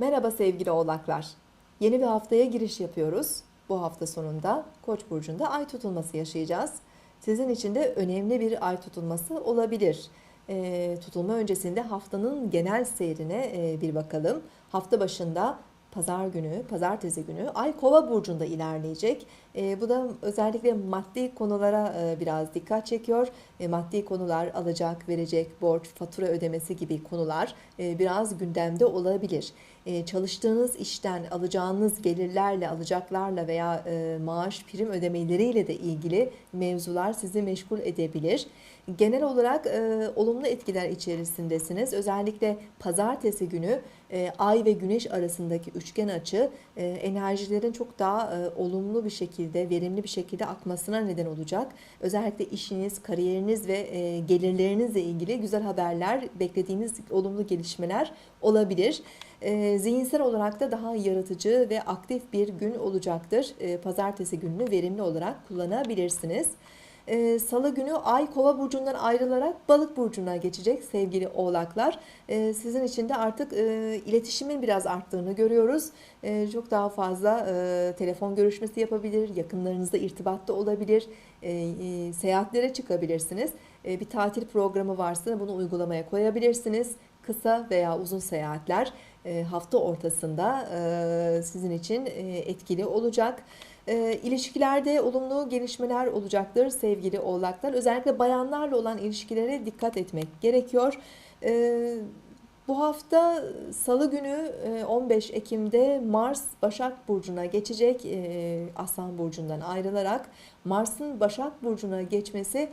Merhaba sevgili oğlaklar. Yeni bir haftaya giriş yapıyoruz. Bu hafta sonunda Koç burcunda ay tutulması yaşayacağız. Sizin için de önemli bir ay tutulması olabilir. E, tutulma öncesinde haftanın genel seyrine e, bir bakalım. Hafta başında pazar günü, pazartesi günü Ay Kova burcunda ilerleyecek. E, bu da özellikle maddi konulara e, biraz dikkat çekiyor. E, maddi konular, alacak, verecek, borç, fatura ödemesi gibi konular e, biraz gündemde olabilir. E, çalıştığınız işten alacağınız gelirlerle, alacaklarla veya e, maaş, prim ödemeleriyle de ilgili mevzular sizi meşgul edebilir. Genel olarak e, olumlu etkiler içerisindesiniz. Özellikle pazartesi günü e, ay ve güneş arasındaki üçgen açı e, enerjilerin çok daha e, olumlu bir şekilde, verimli bir şekilde akmasına neden olacak. Özellikle işiniz, kariyeriniz ve e, gelirlerinizle ilgili güzel haberler, beklediğiniz olumlu gelişmeler olabilir. E, zihinsel olarak da daha yaratıcı ve aktif bir gün olacaktır. E, pazartesi gününü verimli olarak kullanabilirsiniz. Ee, Salı günü Ay Kova burcundan ayrılarak Balık burcuna geçecek sevgili Oğlaklar. Ee, sizin için de artık e, iletişimin biraz arttığını görüyoruz. Ee, çok daha fazla e, telefon görüşmesi yapabilir, yakınlarınızda irtibatta olabilir, e, seyahatlere çıkabilirsiniz. Bir tatil programı varsa bunu uygulamaya koyabilirsiniz. Kısa veya uzun seyahatler hafta ortasında sizin için etkili olacak. E, ilişkilerde olumlu gelişmeler olacaktır sevgili oğlaklar. Özellikle bayanlarla olan ilişkilere dikkat etmek gerekiyor. E, bu hafta salı günü 15 Ekim'de Mars Başak Burcu'na geçecek. Aslan Burcu'ndan ayrılarak Mars'ın Başak Burcu'na geçmesi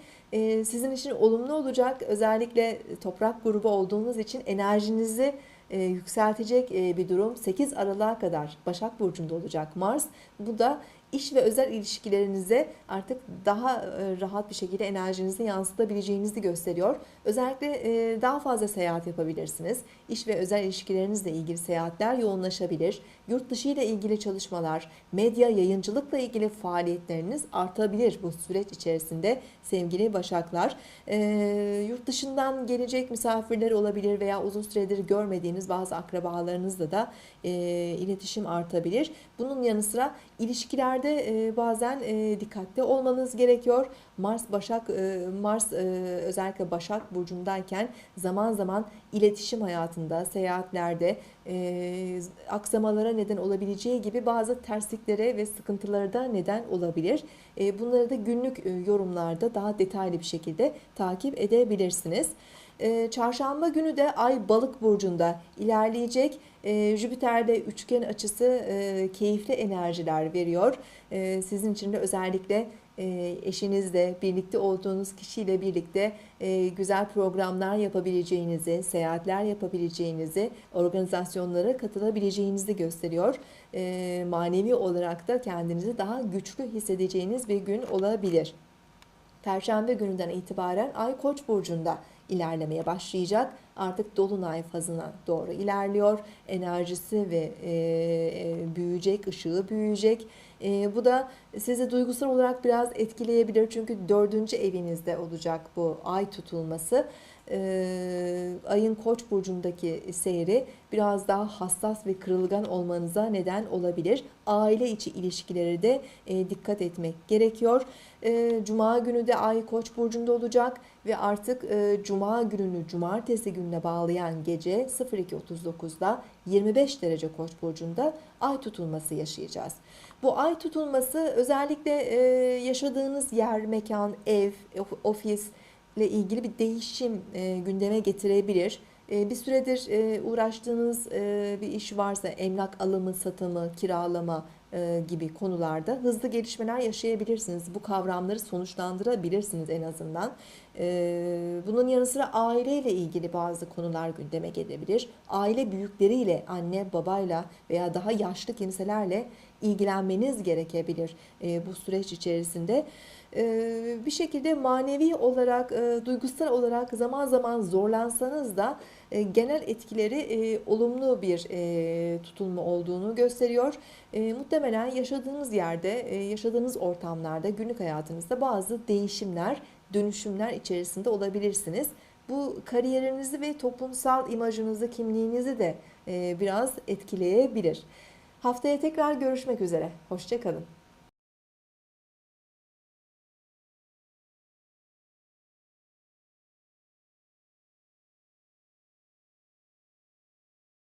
sizin için olumlu olacak. Özellikle toprak grubu olduğunuz için enerjinizi yükseltecek bir durum. 8 Aralık'a kadar Başak Burcu'nda olacak Mars. Bu da iş ve özel ilişkilerinize artık daha e, rahat bir şekilde enerjinizi yansıtabileceğinizi gösteriyor. Özellikle e, daha fazla seyahat yapabilirsiniz. İş ve özel ilişkilerinizle ilgili seyahatler yoğunlaşabilir. Yurt dışı ile ilgili çalışmalar, medya, yayıncılıkla ilgili faaliyetleriniz artabilir bu süreç içerisinde sevgili Başaklar. E, yurt dışından gelecek misafirler olabilir veya uzun süredir görmediğiniz bazı akrabalarınızla da iletişim artabilir. Bunun yanı sıra ilişkiler ilişkilerde e, bazen e, dikkatli olmanız gerekiyor. Mars Başak e, Mars özellikle Başak burcundayken zaman zaman iletişim hayatında, seyahatlerde aksamalara neden olabileceği gibi bazı tersliklere ve sıkıntılara da neden olabilir. Bunları da günlük yorumlarda daha detaylı bir şekilde takip edebilirsiniz. Çarşamba günü de Ay Balık burcunda ilerleyecek. E, Jüpiter'de üçgen açısı e, keyifli enerjiler veriyor. E, sizin için de özellikle e, eşinizle, birlikte olduğunuz kişiyle birlikte e, güzel programlar yapabileceğinizi, seyahatler yapabileceğinizi, organizasyonlara katılabileceğinizi gösteriyor. E, manevi olarak da kendinizi daha güçlü hissedeceğiniz bir gün olabilir. Perşembe gününden itibaren Ay Koç burcunda ilerlemeye başlayacak. Artık dolunay fazına doğru ilerliyor. Enerjisi ve e, e, büyüyecek, ışığı büyüyecek. E, bu da sizi duygusal olarak biraz etkileyebilir. Çünkü dördüncü evinizde olacak bu ay tutulması e, ayın koç burcundaki seyri biraz daha hassas ve kırılgan olmanıza neden olabilir. Aile içi ilişkileri de e, dikkat etmek gerekiyor. E, Cuma günü de ay koç burcunda olacak ve artık e, Cuma gününü cumartesi gününe bağlayan gece 02.39'da 25 derece koç burcunda ay tutulması yaşayacağız. Bu ay tutulması özellikle e, yaşadığınız yer, mekan, ev, ofis, ile ilgili bir değişim e, gündeme getirebilir. E, bir süredir e, uğraştığınız e, bir iş varsa emlak alımı, satımı, kiralama e, gibi konularda hızlı gelişmeler yaşayabilirsiniz. Bu kavramları sonuçlandırabilirsiniz en azından. E, bunun yanı sıra aileyle ilgili bazı konular gündeme gelebilir. Aile büyükleriyle, anne, babayla veya daha yaşlı kimselerle ilgilenmeniz gerekebilir e, bu süreç içerisinde. Ee, bir şekilde manevi olarak, e, duygusal olarak zaman zaman zorlansanız da e, genel etkileri e, olumlu bir tutulma olduğunu gösteriyor. Muhtemelen yaşadığınız yerde, yaşadığınız ortamlarda, günlük hayatınızda bazı değişimler, dönüşümler içerisinde olabilirsiniz. Bu kariyerinizi ve toplumsal imajınızı, kimliğinizi de e, biraz etkileyebilir. Haftaya tekrar görüşmek üzere. Hoşçakalın.